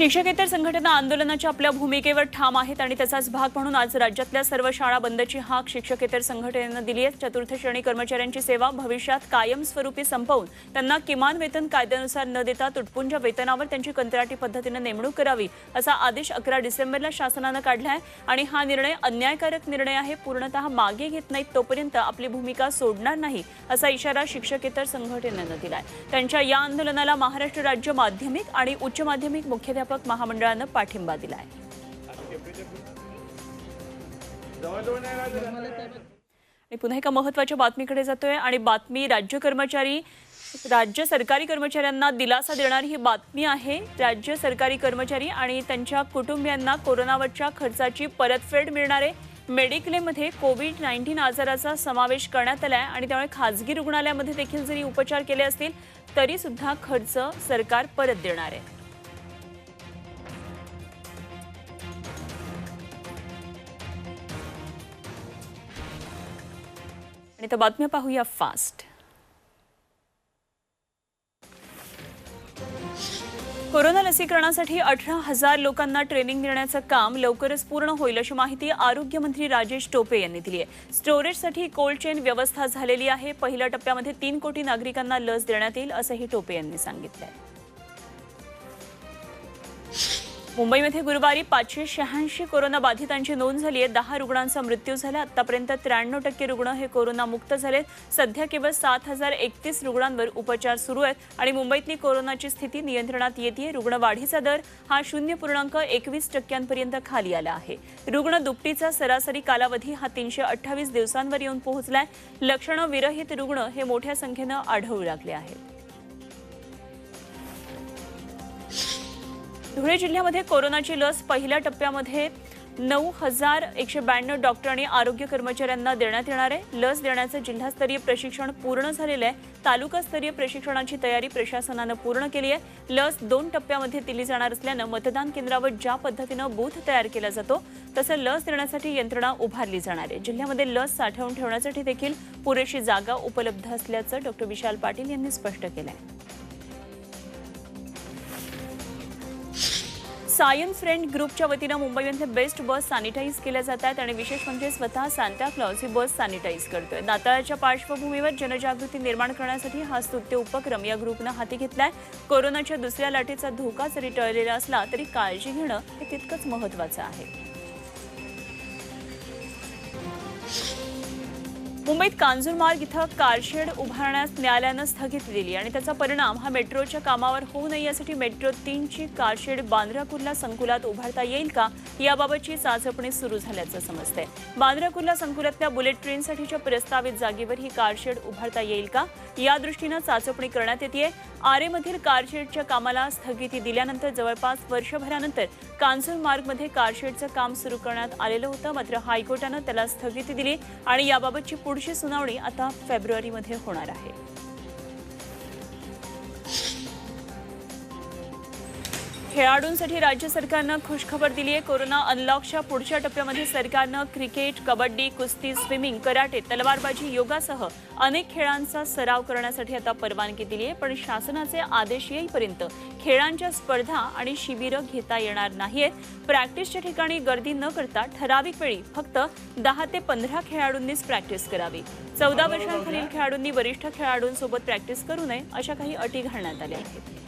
शिक्षकेतर संघटना आंदोलनाच्या आपल्या भूमिकेवर ठाम आहेत आणि त्याचाच भाग म्हणून आज राज्यातल्या सर्व शाळा बंदची हाक शिक्षकेतर संघटनेनं दिली आहे. चतुर्थ श्रेणी कर्मचाऱ्यांची सेवा भविष्यात कायमस्वरूपी संपवून त्यांना किमान वेतन कायद्यानुसार न देता तुटपुंज वेतनावर त्यांची कंत्राटी पद्धतीनं नेमणूक करावी असा आदेश अकरा डिसेंबरला शासनानं काढला आहे आणि हा निर्णय अन्यायकारक निर्णय आहे. पूर्णतः मागे घेत नाहीत तोपर्यंत आपली भूमिका सोडणार नाही असा इशारा शिक्षकेतर संघटनेनं दिलाय. त्यांच्या या आंदोलनाला महाराष्ट्र राज्य माध्यमिक आणि उच्च माध्यमिक मुख्याध्यापक महामंडळानं पाठिंबा दिलाय. आणि पुन्हा एका महत्त्वाच्या बातमीकडे जातोय. आणि बातमी राज्य कर्मचारी राज्य सरकारी कर्मचाऱ्यांना दिलासा देणारी ही बातमी आहे. राज्य सरकारी कर्मचारी आणि त्यांच्या कुटुंबियांना कोरोनावरच्या खर्चाची परतफेड मिळणार आहे. मेडिक्लेममध्ये कोविड नाईन्टीन आजाराचा समावेश करण्यात आला आहे आणि त्यामुळे खाजगी रुग्णालयामध्ये देखील जरी उपचार केले असतील तरी सुद्धा खर्च सरकार परत देणार आहे. आणि त्या बातम्या पाहूया फास्ट. कोरोना लसीकरणासाठी अठरा हजार लोकांना ट्रेनिंग देण्याचं काम लवकरच पूर्ण होईल अशी माहिती आरोग्यमंत्री राजेश टोपे यांनी दिली आहे. स्टोरेजसाठी कोल्ड चेन व्यवस्था झालेली आहे. पहिल्या टप्प्यामध्ये तीन कोटी नागरिकांना लस देण्यात येईल असंही टोपे यांनी सांगितलं आहे मुंबईमध्ये गुरुवारी पाचशे शहाऐंशी कोरोना बाधितांची नोंद झाली आहे. दहा रुग्णांचा मृत्यू झाला. आतापर्यंत त्र्याण्णव टक्के रुग्ण हे कोरोनामुक्त झालेत. सध्या केवळ सात हजार एकतीस रुग्णांवर उपचार सुरू आहेत आणि मुंबईतली कोरोनाची स्थिती नियंत्रणात येते रुग्णवाढीचा दर हा शून्य पूर्णांक एकवीस टक्क्यांपर्यंत खाली आला आहे. रुग्ण दुपटीचा सरासरी कालावधी हा तीनशे अठ्ठावीस दिवसांवर येऊन पोहोचलाय. लक्षणं विरहित रुग्ण हे मोठ्या संख्येनं आढळू लागले आहेत. धुळे जिल्ह्यामध्ये कोरोनाची लस पहिल्या टप्प्यामध्ये नऊ हजार एकशे ब्याण्णव डॉक्टर आणि आरोग्य कर्मचाऱ्यांना देण्यात येणार आहे. लस देण्याचं जिल्हास्तरीय प्रशिक्षण पूर्ण झालेलं आहे. तालुकास्तरीय प्रशिक्षणाची तयारी प्रशासनानं पूर्ण केली आहे. लस दोन टप्प्यामध्ये दिली जाणार असल्यानं मतदान केंद्रावर ज्या पद्धतीनं बूथ तयार केला जातो तसं लस देण्यासाठी यंत्रणा उभारली जाणार आहे. जिल्ह्यामध्ये लस साठवून ठेवण्यासाठी देखील पुरेशी जागा उपलब्ध असल्याचं डॉक्टर विशाल पाटील यांनी स्पष्ट केलं आहे सायन्स फ्रेंड ग्रुपच्या वतीनं मुंबईमध्ये बेस्ट बस सॅनिटाईज केल्या जात आहेत आणि विशेष म्हणजे स्वतः सांताक्लॉज ही बस सॅनिटाईज करतोय. नाताळाच्या पार्श्वभूमीवर जनजागृती निर्माण करण्यासाठी हा स्तुत्य उपक्रम या ग्रुपनं हाती घेतलाय. कोरोनाच्या दुसऱ्या लाटेचा धोका जरी टळलेला असला तरी काळजी घेणं हे तितकंच महत्वाचं आहे. मुंबईत कांजूरमार्ग इथं कारशेड उभारण्यास न्यायालयानं स्थगिती दिली आणि त्याचा परिणाम हा मेट्रोच्या कामावर होऊ नये यासाठी मेट्रो तीनची कारशेड बांद्रा कुर्ला संकुलात उभारता येईल का याबाबतची चाचपणी सुरू झाल्याचं समजतंय. बांद्रा कुर्ला संकुलातल्या बुलेट ट्रेनसाठीच्या प्रस्तावित जागेवर ही कारशेड उभारता येईल का? या दृष्टीनं चाचपणी करण्यात येते आरेमधील कारशेडच्या कामाला स्थगिती दिल्यानंतर जवळपास वर्षभरानंतर कांजूर मार्गमध्ये कारशेडचं काम सुरू करण्यात आलेलं होतं. मात्र हायकोर्टानं त्याला स्थगिती दिली आणि याबाबतची पुढची सुनावणी आता फेब्रुवारीमध्ये होणार आहे. खेळाडूंसाठी राज्य सरकारनं खुशखबर दिली आहे कोरोना अनलॉकच्या पुढच्या टप्प्यामध्ये सरकारनं क्रिकेट कबड्डी कुस्ती स्विमिंग कराटे तलवारबाजी योगासह अनेक खेळांचा सराव करण्यासाठी आता परवानगी दिली आहे पण शासनाचे आदेश येईपर्यंत खेळांच्या स्पर्धा आणि शिबिरं घेता येणार नाहीयेत. प्रॅक्टिसच्या ठिकाणी गर्दी न करता ठराविक वेळी फक्त दहा ते पंधरा खेळाडूंनीच प्रॅक्टिस करावी. चौदा वर्षांखालील खेळाडूंनी वरिष्ठ खेळाडूंसोबत प्रॅक्टिस करू नये अशा काही अटी घालण्यात आल्या आहेत.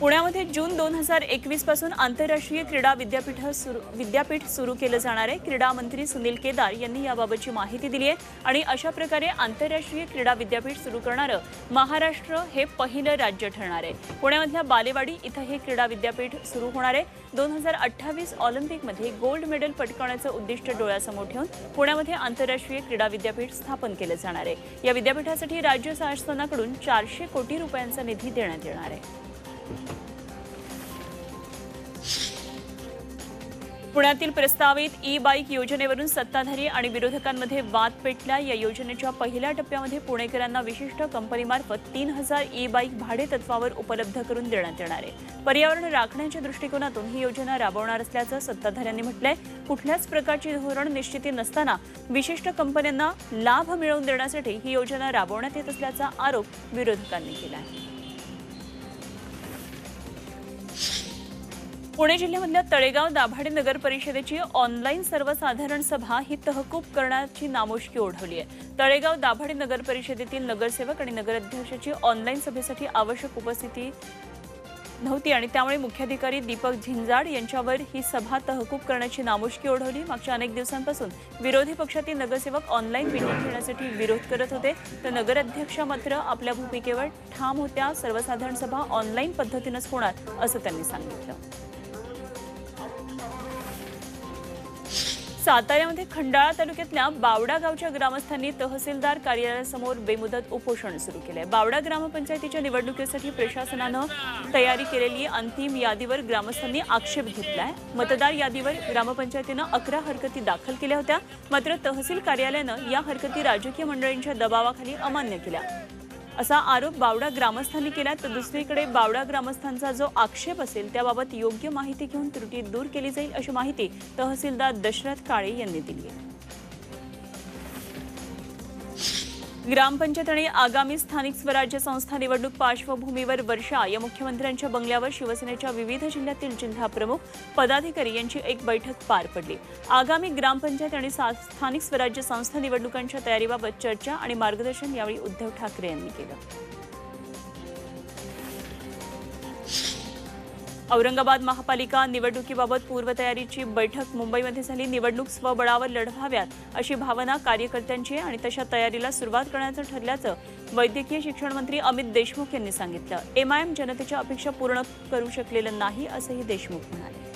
पुण्यामध्ये जून दोन हजार एकवीसपासून आंतरराष्ट्रीय क्रीडा विद्यापीठ सुरू विद्यापीठ सुरू केलं जाणार आहे. क्रीडा मंत्री सुनील केदार यांनी याबाबतची माहिती दिली आहे आणि अशा प्रकारे आंतरराष्ट्रीय क्रीडा विद्यापीठ सुरू करणारं महाराष्ट्र हे पहिलं राज्य ठरणार आहे. पुण्यामधल्या बालेवाडी इथं हे क्रीडा विद्यापीठ सुरू होणार आहे. दोन हजार अठ्ठावीस ऑलिम्पिकमध्ये गोल्ड मेडल पटकावण्याचं उद्दिष्ट डोळ्यासमोर ठेवून पुण्यामध्ये आंतरराष्ट्रीय क्रीडा विद्यापीठ स्थापन केलं जाणार आहे. या विद्यापीठासाठी राज्य शासनाकडून चारशे कोटी रुपयांचा निधी देण्यात येणार आहे. पुण्यातील प्रस्तावित ई बाईक योजनेवरून सत्ताधारी आणि विरोधकांमध्ये वाद पेटला. या योजनेच्या पहिल्या टप्प्यामध्ये पुणेकरांना विशिष्ट कंपनीमार्फत तीन हजार ई बाईक भाडे तत्वावर उपलब्ध करून देण्यात येणार आहे. पर्यावरण राखण्याच्या दृष्टिकोनातून ही योजना राबवणार असल्याचं सत्ताधाऱ्यांनी म्हटलंय. कुठल्याच प्रकारची धोरण निश्चिती नसताना विशिष्ट कंपन्यांना लाभ मिळवून देण्यासाठी ही योजना राबवण्यात येत असल्याचा आरोप विरोधकांनी केला आहे पुणे जिल्ह्यामधल्या तळेगाव दाभाडे नगर परिषदेची ऑनलाईन सर्वसाधारण सभा ही तहकूब करण्याची नामुष्की ओढवली आहे. तळेगाव दाभाडे नगर परिषदेतील नगरसेवक आणि नगराध्यक्षाची ऑनलाईन सभेसाठी आवश्यक उपस्थिती नव्हती आणि त्यामुळे मुख्याधिकारी दीपक झिंजाड यांच्यावर ही सभा तहकूब करण्याची नामुष्की ओढवली. मागच्या अनेक दिवसांपासून विरोधी पक्षातील नगरसेवक ऑनलाईन मीटिंग घेण्यासाठी विरोध करत होते. तर नगराध्यक्षा मात्र आपल्या भूमिकेवर ठाम होत्या. सर्वसाधारण सभा ऑनलाईन पद्धतीनंच होणार असं त्यांनी सांगितलं. साताऱ्यामध्ये खंडाळा तालुक्यातल्या बावडा गावच्या ग्रामस्थांनी तहसीलदार कार्यालयासमोर बेमुदत उपोषण सुरू केलंय. बावडा ग्रामपंचायतीच्या निवडणुकीसाठी प्रशासनानं तयारी केलेली अंतिम यादीवर ग्रामस्थांनी आक्षेप घेतलाय. मतदार यादीवर ग्रामपंचायतीनं अकरा हरकती दाखल केल्या होत्या मात्र तहसील कार्यालयानं या हरकती राजकीय मंडळींच्या दबावाखाली अमान्य केल्या. असा आरोप बावडा ग्रामस्थांनी केला तर दुसरीकडे बावडा ग्रामस्थांचा जो आक्षेप असेल त्याबाबत योग्य माहिती घेऊन त्रुटी दूर केली जाईल अशी माहिती तहसीलदार दशरथ काळे यांनी दिली आहे. ग्रामपंचायत आणि आगामी स्थानिक स्वराज्य संस्था निवडणूक पार्श्वभूमीवर वर्षा या मुख्यमंत्र्यांच्या बंगल्यावर शिवसेनेच्या विविध जिल्ह्यातील जिल्हाप्रमुख पदाधिकारी यांची एक बैठक पार पडली. आगामी ग्रामपंचायत आणि सा- स्थानिक स्वराज्य संस्था निवडणुकांच्या तयारीबाबत चर्चा आणि मार्गदर्शन यावेळी उद्धव ठाकरे यांनी केलं. औरंगाबाद महापालिका निवडणुकीबाबत पूर्वतयारीची बैठक मुंबईमध्ये झाली. निवडणूक स्वबळावर लढवाव्यात अशी भावना कार्यकर्त्यांची आहे आणि तशा तयारीला सुरुवात करण्याचं ठरल्याचं वैद्यकीय शिक्षण मंत्री अमित देशमुख यांनी सांगितलं. एमआयएम जनतेच्या अपेक्षा पूर्ण करू शकलेलं नाही असंही देशमुख म्हणाले.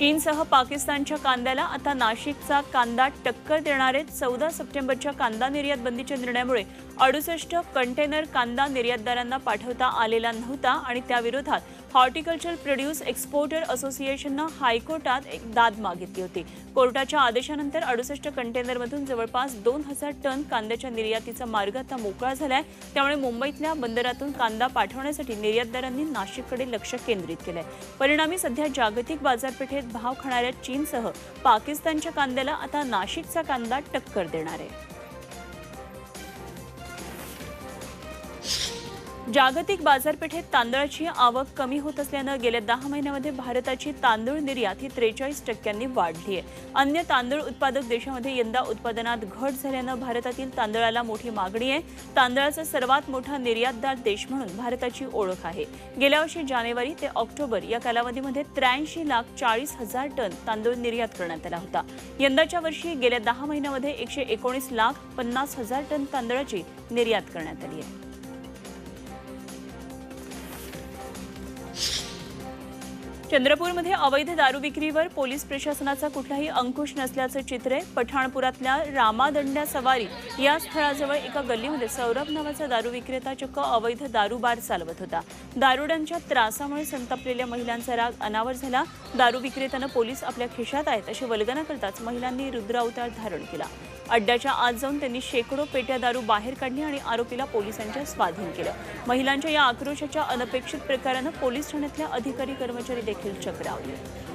चीनसह पाकिस्तानच्या कांद्याला आता नाशिकचा कांदा टक्कर देणारे चौदा सप्टेंबरच्या कांदा निर्यात बंदीच्या निर्णयामुळे अडुसष्ट कंटेनर कांदा निर्यातदारांना पाठवता आलेला नव्हता आणि त्याविरोधात हॉर्टिकल्चर प्रोड्यूस एक्सपोर्टर असोसिएशननं हायकोर्टात एक दाद मागितली होती. कोर्टाच्या आदेशानंतर अडुसष्ट कंटेनरमधून जवळपास दोन हजार टन कांद्याच्या निर्यातीचा मार्ग आता मोकळा झालाय. त्यामुळे मुंबईतल्या बंदरातून कांदा पाठवण्यासाठी निर्यातदारांनी नाशिककडे लक्ष केंद्रित केलंय. परिणामी सध्या जागतिक बाजारपेठेत भाव खाणाऱ्या चीनसह पाकिस्तानच्या कांद्याला आता नाशिकचा कांदा टक्कर देणार आहे. जागतिक बाजारपेठेत तांदळाची आवक कमी होत असल्यानं गेल्या दहा महिन्यामध्ये भारताची तांदूळ निर्यात ही त्रेचाळीस टक्क्यांनी वाढली आहे. अन्य तांदूळ उत्पादक देशामध्ये यंदा उत्पादनात घट झाल्यानं भारतातील तांदळाला मोठी मागणी आहे. तांदळाचा सर्वात मोठा निर्यातदार देश म्हणून भारताची ओळख आहे. गेल्या वर्षी जानेवारी ते ऑक्टोबर या कालावधीमध्ये त्र्याऐंशी लाख चाळीस हजार टन तांदूळ निर्यात करण्यात आला होता. यंदाच्या वर्षी गेल्या दहा महिन्यामध्ये एकशे एकोणीस लाख पन्नास हजार टन तांदळाची निर्यात करण्यात आली आहे. चंद्रपूरमध्ये अवैध दारू विक्रीवर पोलीस प्रशासनाचा कुठलाही अंकुश नसल्याचं चित्र आहे पठाणपुरातल्या रामादंड्या सवारी या स्थळाजवळ एका गल्लीमध्ये सौरभ नावाचा दारू विक्रेता चक्क अवैध दारू बार चालवत होता. दारुड्यांच्या त्रासामुळे संतापलेल्या महिलांचा राग अनावर झाला. दारू विक्रेत्यानं पोलीस आपल्या खिशात आहेत अशी वल्गना करताच महिलांनी रुद्रावतार धारण केला. अड्ड्याच्या आत जाऊन त्यांनी शेकडो पेट्या दारू बाहेर काढली आणि आरोपीला पोलिसांच्या स्वाधीन केलं. महिलांच्या या आक्रोशाच्या अनपेक्षित प्रकारानं पोलीस ठाण्यातल्या अधिकारी कर्मचारी देखील चक्रावले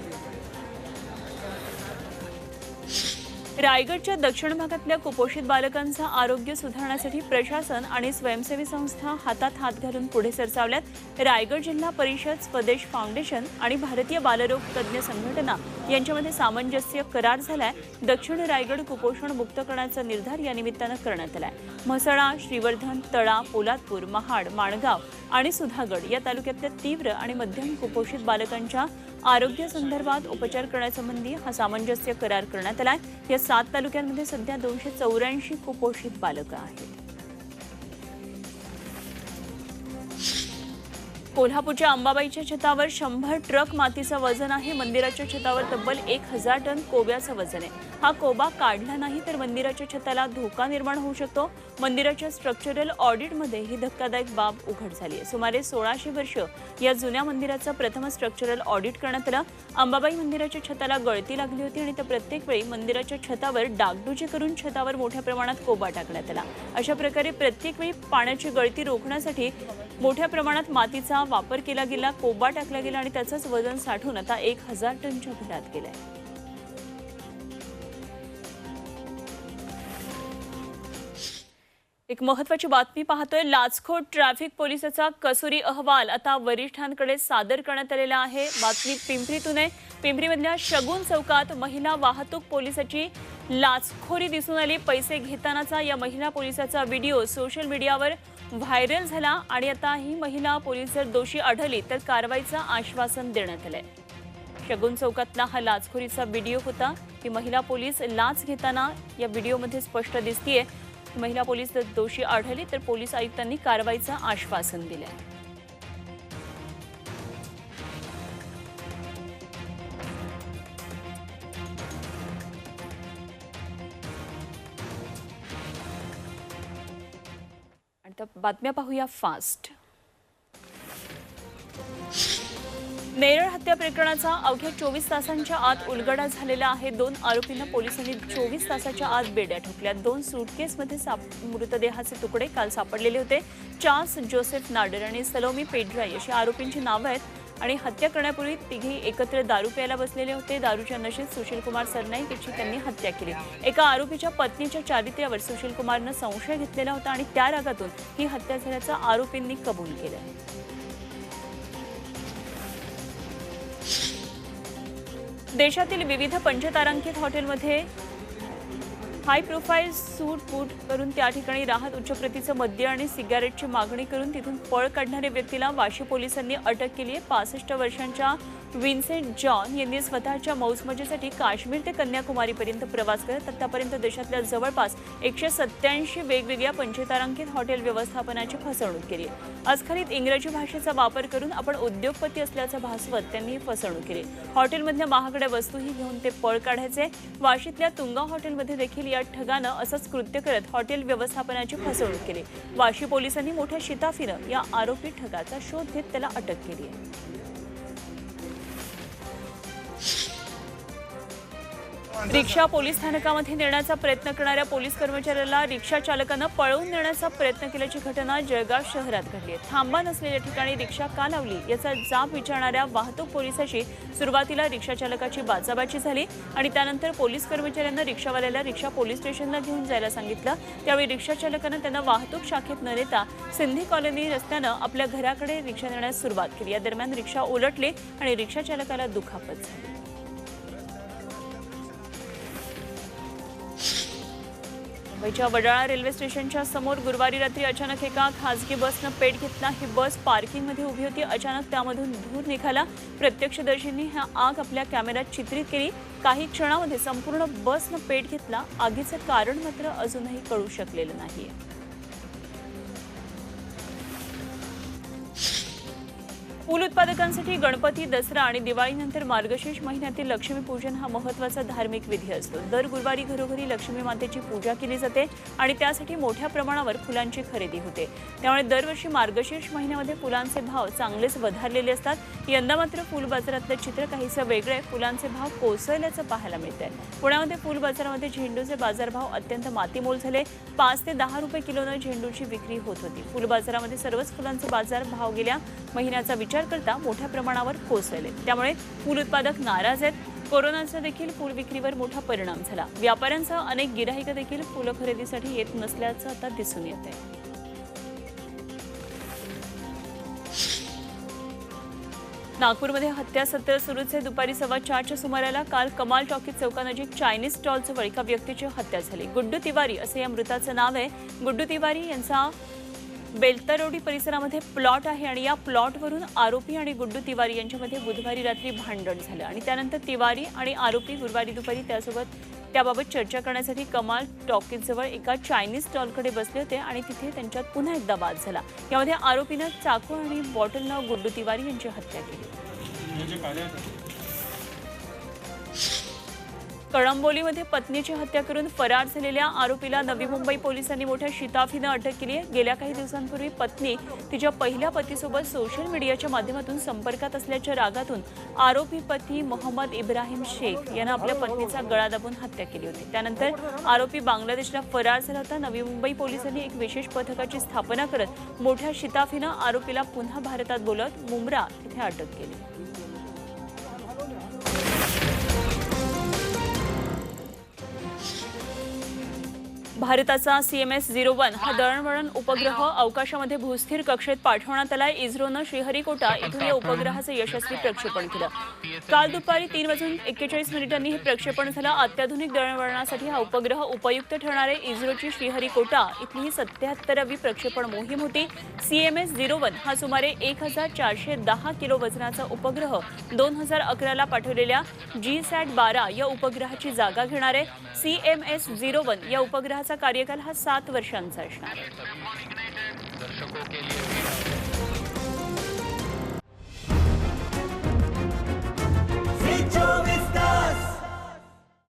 रायगडच्या दक्षिण भागातल्या कुपोषित बालकांचं आरोग्य सुधारण्यासाठी प्रशासन आणि स्वयंसेवी संस्था हातात हात घालून पुढे सरसावल्यात. रायगड जिल्हा परिषद स्वदेश फाउंडेशन आणि भारतीय बालरोग तज्ज्ञ संघटना यांच्यामध्ये सामंजस्य करार झालाय. दक्षिण रायगड कुपोषण मुक्त करण्याचा निर्धार या निमित्तानं करण्यात आलाय. म्हसळा श्रीवर्धन तळा पोलादपूर महाड माणगाव आणि सुधागड या तालुक्यातल्या तीव्र आणि मध्यम कुपोषित बालकांच्या आरोग्यासंदर्भात उपचार करण्यासंबंधी हा सामंजस्य करार करण्यात आलाय. या सात तालुक्यांमध्ये सध्या दोनशे चौऱ्याऐंशी कुपोषित बालकं आहेत. कोल्हापूरच्या अंबाबाईच्या छतावर शंभर ट्रक मातीचं वजन आहे. मंदिराच्या छतावर तब्बल एक हजार टन कोब्याचं वजन आहे. हा कोबा काढला नाही तर मंदिराच्या छताला धोका निर्माण होऊ शकतो. मंदिराच्या स्ट्रक्चरल ऑडिटमध्ये ही धक्कादायक बाब उघड झाली आहे. सुमारे सोळाशे वर्ष या जुन्या मंदिराचं प्रथम स्ट्रक्चरल ऑडिट करण्यात आलं. अंबाबाई मंदिराच्या छताला गळती लागली होती आणि त्या प्रत्येक वेळी मंदिराच्या छतावर डागडुजी करून छतावर मोठ्या प्रमाणात कोबा टाकण्यात आला. अशा प्रकारे प्रत्येक वेळी पाण्याची गळती रोखण्यासाठी मोठ्या प्रमाणात मातीचा वापर केला गेला कोबा टाकला गेला आणि त्याचंच वजन साठून आता एक हजार टनच्या घरात गेलाय. एक महत्वाची बातमी पाहतोय. लाचखोट ट्रॅफिक पोलिसाचा कसुरी अहवाल आता वरिष्ठांकडे सादर करण्यात आलेला आहे. बातमी पिंपरीतून आहे. पिंपरीमधल्या शगुन चौकात महिला वाहतूक पोलिसाची लाचखोरी दिसून आली. पैसे घेतानाचा या महिला पोलिसाचा व्हिडिओ सोशल मीडियावर व्हायरल झाला आणि आता ही महिला पोलीस जर दोषी आढळली तर कारवाईचं आश्वासन देण्यात आलंय. शगुन चौकातला हा लाचखोरीचा व्हिडिओ होता. की महिला पोलीस लाच घेताना या व्हिडिओमध्ये स्पष्ट दिसतीये. महिला पोलीस जर दोषी आढळली तर पोलीस आयुक्तांनी कारवाईचं आश्वासन दिलंय. बातम्या पाहूया फास्ट. नेरळ हत्या प्रकरणाचा अवघ्या चोवीस तासांच्या आत उलगडा झालेला आहे. दोन आरोपींना पोलिसांनी चोवीस तासाच्या आत बेड्या ठोकल्या. दोन सुटकेसमध्ये साप मृतदेहाचे तुकडे काल सापडलेले होते. चार्ल्स जोसेफ नाडर आणि सलोमी पेड्राई अशी आरोपींची नावं आहेत. आणि हत्या करण्यापूर्वी तिघी एकत्र दारू प्यायला बसलेले होते. दारूच्या नशेत सुशीलकुमार सरनाईक याची त्यांनी हत्या केली. एका आरोपीच्या पत्नीच्या चारित्र्यावर सुशीलकुमारनं संशय घेतलेला होता आणि त्या रागातून ही हत्या झाल्याचं आरोपींनी कबूल केलं देशातील विविध पंचतारांकित हॉटेलमध्ये हाय प्रोफाईल सूट बूट करून त्या ठिकाणी राहत उच्च प्रतीचं मद्य आणि सिगारेटची मागणी करून तिथून पळ काढणाऱ्या व्यक्तीला वाशी पोलिसांनी अटक केली आहे. पासष्ट वर्षांच्या विन्सेंट जॉन यांनी स्वतःच्या मौजमजेसाठी काश्मीर ते कन्याकुमारीपर्यंत प्रवास करत आतापर्यंत देशातल्या जवळपास एकशे सत्त्याऐंशी वेगवेगळ्या पंचतारांकित हॉटेल व्यवस्थापनाची फसवणूक केली. अस्खलित इंग्रजी भाषेचा वापर करून आपण उद्योगपती असल्याचं भासवत त्यांनी ही फसवणूक केली. हॉटेलमधल्या महागड्या वस्तूही घेऊन ते पळ काढायचे. वाशीतल्या तुंगा हॉटेलमध्ये देखील या ठगानं असंच कृत्य करत हॉटेल व्यवस्थापनाची फसवणूक केली. वाशी पोलिसांनी मोठ्या शिताफीनं या आरोपी ठगाचा शोध घेत त्याला अटक केली आहे. रिक्षा पोलीस स्थानकामध्ये नेण्याचा प्रयत्न करणाऱ्या पोलीस कर्मचाऱ्याला रिक्षा चालकानं पळवून नेण्याचा प्रयत्न केल्याची घटना जळगाव शहरात घडली आहे. थांबा नसलेल्या ठिकाणी रिक्षा का लावली याचा जाब विचारणाऱ्या वाहतूक पोलिसाशी सुरुवातीला रिक्षा चालकाची बाचाबाची झाली आणि त्यानंतर पोलीस कर्मचाऱ्यांना रिक्षावाल्याला रिक्षा पोलीस स्टेशनला घेऊन जायला सांगितलं. त्यावेळी रिक्षा चालकानं त्यांना वाहतूक शाखेत न नेता सिंधी कॉलनी रस्त्यानं आपल्या घराकडे रिक्षा नेण्यास सुरुवात केली. या दरम्यान रिक्षा उलटली आणि रिक्षा चालकाला दुखापत झाली. मुंबईच्या वडाळा रेल्वे स्टेशनच्या समोर गुरुवारी रात्री अचानक एका खासगी बसनं पेट घेतला. ही बस पार्किंगमध्ये उभी होती. अचानक त्यामधून धूर निघाला. प्रत्यक्षदर्शींनी हा आग आपल्या कॅमेऱ्यात चित्रित केली. काही क्षणामध्ये संपूर्ण बसनं पेट घेतला. आगीचं कारण मात्र अजूनही कळू शकलेलं नाहीये. फूल उत्पादकांसाठी गणपती दसरा आणि दिवाळीनंतर मार्गशीर्ष महिन्यातील लक्ष्मीपूजन हा महत्त्वाचा धार्मिक विधी असतो. दर गुरुवारी घरोघरी लक्ष्मी मातेची पूजा केली जाते आणि त्यासाठी मोठ्या प्रमाणावर फुलांची खरेदी होते. त्यामुळे दरवर्षी मार्गशीर्ष महिन्यामध्ये फुलांचे भाव चांगलेच वधारलेले असतात. यंदा मात्र फुल बाजारातलं चित्र काहीसं वेगळं आहे. फुलांचे भाव कोसळल्याचं पाहायला मिळत आहे पुण्यामध्ये फुल बाजारामध्ये झेंडूचे बाजारभाव अत्यंत मातीमोल झाले. पाच ते दहा रुपये किलोनं झेंडूची विक्री होत होती. फुल बाजारामध्ये सर्वच फुलांचे बाजार भाव गेल्या महिन्याचा विचार करता मोठ्या प्रमाणावर कोसळले. त्यामुळे फूल उत्पादक नाराज आहेत. कोरोनाचा देखील फूल विक्रीवर मोठा परिणाम झाला. व्यापाऱ्यांसह अनेक गिराहिक देखील फुलं खरेदीसाठी येत नसल्याचं आता दिसून येत आहे नागपूरमध्ये हत्या सत्र सुरूच आहे दुपारी सव्वा चारच्या सुमाराला काल कमाल टॉकी चौकानजीक चायनीज स्टॉलजवळ एका व्यक्तीची हत्या झाली. गुड्डू तिवारी असं या मृताचं नाव आहे. गुड्डू तिवारी यांचा बेलतरोडी परिसरामध्ये प्लॉट आहे आणि या प्लॉटवरून आरोपी आणि गुड्डू तिवारी यांच्यामध्ये बुधवारी रात्री भांडण झालं. आणि त्यानंतर तिवारी आणि आरोपी गुरुवारी दुपारी त्यासोबत त्याबाबत चर्चा करण्यासाठी कमाल टॉकीजजवळ एका चायनीज स्टॉलकडे बसले होते आणि तिथे त्यांच्यात पुन्हा एकदा बाद झाला. यामध्ये आरोपीनं चाकू आणि बॉटलनं गुड्डू तिवारी यांची हत्या केली. कळंबोलीमध्ये पत्नीची हत्या करून फरार झालेल्या आरोपीला नवी मुंबई पोलिसांनी मोठ्या शिताफीनं अटक केली आहे. गेल्या काही दिवसांपूर्वी पत्नी तिच्या पहिल्या पतीसोबत सोशल मीडियाच्या माध्यमातून संपर्कात असल्याच्या रागातून आरोपी पती मोहम्मद इब्राहिम शेख यानं आपल्या पत्नीचा गळा दाबून हत्या केली होती. त्यानंतर आरोपी बांगलादेशला फरार झाला होता. नवी मुंबई पोलिसांनी एक विशेष पथकाची स्थापना करत मोठ्या शिताफीनं आरोपीला पुन्हा भारतात बोलत मुंब्रा इथे अटक केली. भारताचा सीएमएस झिरो वन हा दळणवळण उपग्रह अवकाशामध्ये भूस्थिर कक्षेत पाठवण्यात आलाय. इस्रोनं श्रीहरिकोटा इथून या उपग्रहाचं यशस्वी प्रक्षेपण केलं. काल दुपारी तीन वाजून एक्केचाळीस मिनिटांनी हे प्रक्षेपण झालं. अत्याधुनिक दळणवळणासाठी हा उपग्रह उपयुक्त ठरणारे इस्रोची श्रीहरिकोटा इथली ही सत्याहत्तरावी प्रक्षेपण मोहीम होती. सीएमएस झिरो वन हा सुमारे एक हजार चारशे दहा किलो वजनाचा उपग्रह दोन हजार अकराला पाठवलेल्या जी सॅट बारा या उपग्रहाची जागा घेणारे. C M CMS zero one या उपग्रहाचा संघाचा कार्यकाल हा सात वर्षांचा असणार.